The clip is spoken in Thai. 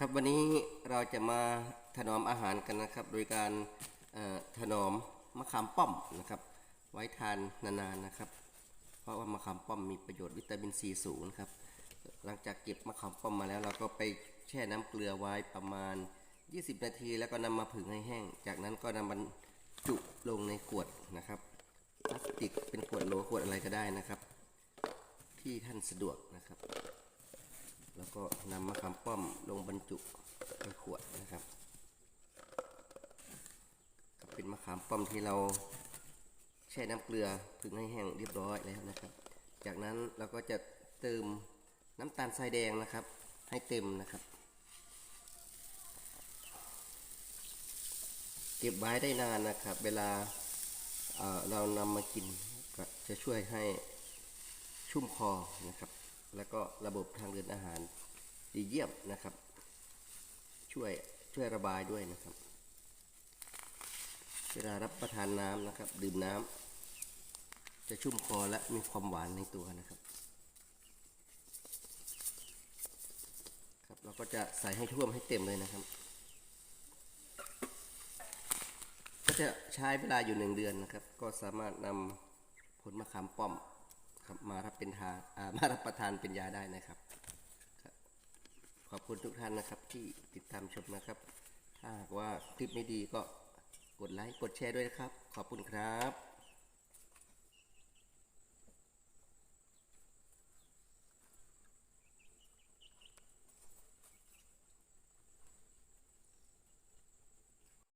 ครับวันนี้เราจะมาถนอมอาหารกันนะครับ โดยการถนอมมะขามป้อมนะครับ ไว้ทานนานๆนะครับ เพราะว่ามะขามป้อมมีประโยชน์วิตามินซีสูงครับ หลังจากเก็บมะขามป้อมมาแล้ว เราก็ไปแช่น้ำเกลือไว้ประมาณ 20 นาที แล้วก็นำมาผึ่งให้แห้ง จากนั้นก็นำบรรจุลงในขวดนะครับพลาสติกเป็นขวดโหลขวดอะไรก็ได้นะครับ ที่ท่านสะดวกนะครับ แล้วก็นำมะขามป้อมลงบรรจุในขวดนะครับก็เป็นมะขามป้อมที่เราแช่น้ำเกลือผึ่งให้แห้งเรียบร้อยแล้วนะครับ จากนั้นเราก็จะเติมน้ำตาลทรายแดงนะครับ ให้เต็มนะครับ เก็บไว้ได้นานนะครับ เวลาเเรานำมากินก็จะช่วยให้ชุ่มคอนะครับ แล้วก็ระบบทางเดินอาหารดีเยี่ยมนะครับ ช่วยช่วยระบายด้วยนะครับ เวลารับประทานน้ำนะครับ ดื่มน้ำจะชุ่มคอและมีความหวานในตัวนะครับครับ เราก็จะใส่ให้ท่วมให้เต็มเลยนะครับ ก็จะใช้เวลาอยู่หนึ่งเดือนนะครับ ก็สามารถนำผลมะขามป้อมานทานอ่ามารับประทานเป็นยาได้นะครับ ขอบคุณทุกท่านนะครับที่ติดตามชมนะครับ ถ้าหากว่าคลิปไม่ดีก็กดไลค์กดแชร์ด้วยนะครับ ขอบคุณครับ